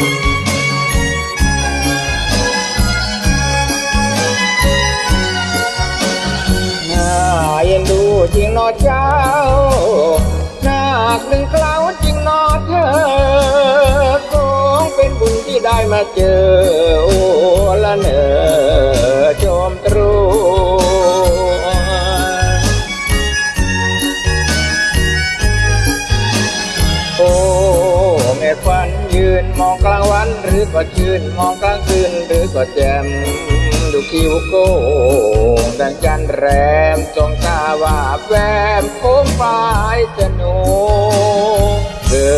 เย็นดูจริงนอเจ้านาคหนึ่งคราวจริงนอเธอคงเป็นบุญที่ได้มาเจอ โอละเนอโจมตรูโอ้แม่ฟ้า ยืนมองกลางวันหรือก็ชื่นมองกลางคืนหรือก็แจ่มดูคิวโก้ดังจันทร์แรมจงตาว่าแวมโค้งปลายจะโนเกิ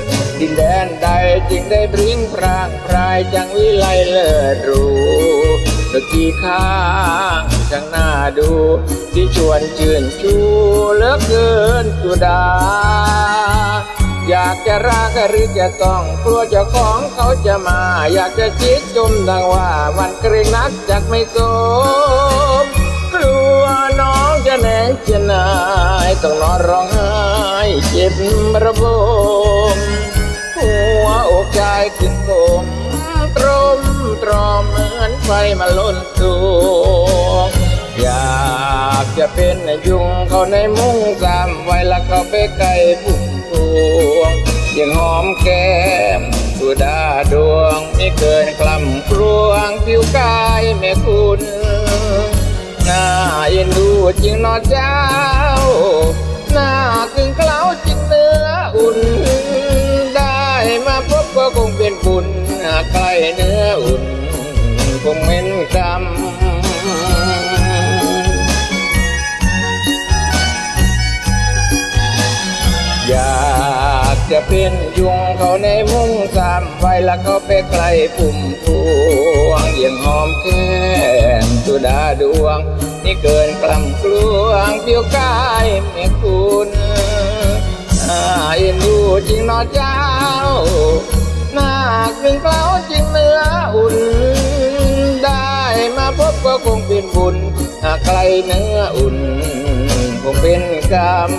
ดดินแดนใดจึงได้บริ้งพรางพรายจังวิไลเลิศรู้ตะกี้ข้างจังน่าดู ที่ชวนชื่นชูเลือเกินสุดา อยากจะรักหรือจะต้องกลัวเจ้าของเขาจะมา อยากจะจิตจมดังว่ามันเกรงนักจากไม่สมกลัวน้องจะแหนงจะนายต้องนอนร้องไห้เจ็บระบมหัวอกใจขึ้นผมตรมตรอมเหมือนไฟมาล้นตัวอยากจะเป็นยุงเขาในมุ้งสามไว้แล้วก็ไปไกลพุ่ ยังหอมแก้มสุดาดวงไม่เกินคลำกลวงผิวกายแม่คุณน่าเอ็นดูจริงนอเจ้าหน้าคึงเคล้าจริงเนื้ออุ่น ได้มาพบก็คงเป็นบุญหาใกล้เนื้อ จะเป็นยุงเขาในมุ้งสามไฟแล้วก็ไปไกลปุ่มพวงเยี่ยงหอมแก้มสุดาดวง นี่เกินกล้ำกลวงเพียวกายแม่คุณน่าเอ็นดูจริงนอเจ้าหน้าครึ่งเคล้าจริงเนื้ออุ่น ได้มาพบก็คงเป็นบุญหากไกลเนื้ออุ่นคงเป็นกรรม